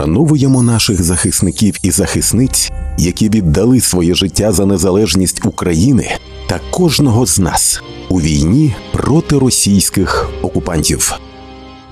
Вшановуємо наших захисників і захисниць, які віддали своє життя за незалежність України та кожного з нас у війні проти російських окупантів.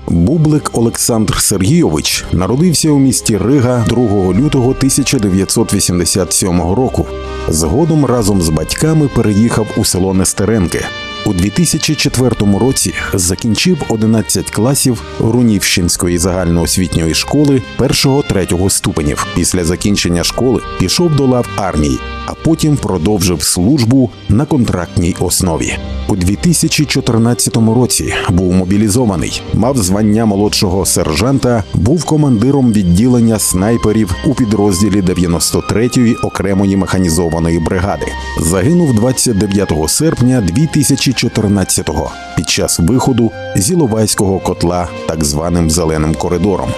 Бублик Олександр Сергійович народився у місті Рига 2 лютого 1987 року. Згодом разом з батьками переїхав у село Нестеренки. У 2004 році закінчив 11 класів Рунівщинської загальноосвітньої школи 1-3 ступенів. Після закінчення школи пішов до лав армії, а потім продовжив службу на контрактній основі. У 2014 році був мобілізований, мав звання молодшого сержанта, був командиром відділення снайперів у підрозділі 93-ї окремої механізованої бригади. Загинув 29 серпня 2014-го під час виходу з Іловайського котла так званим зеленим коридором.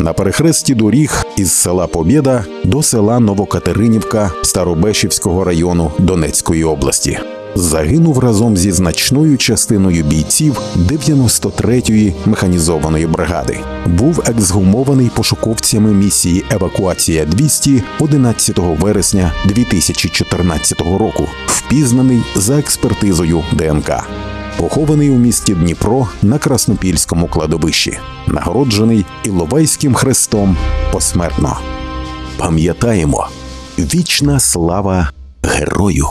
На перехресті доріг із села Побєда до села Новокатеринівка Старобешівського району Донецької області. Загинув разом зі значною частиною бійців 93-ї механізованої бригади. Був ексгумований пошуковцями місії Евакуація 200 11 вересня 2014 року, впізнаний за експертизою ДНК. Похований у місті Дніпро на Краснопільському кладовищі, нагороджений Іловайським хрестом посмертно. Пам'ятаємо, вічна слава герою!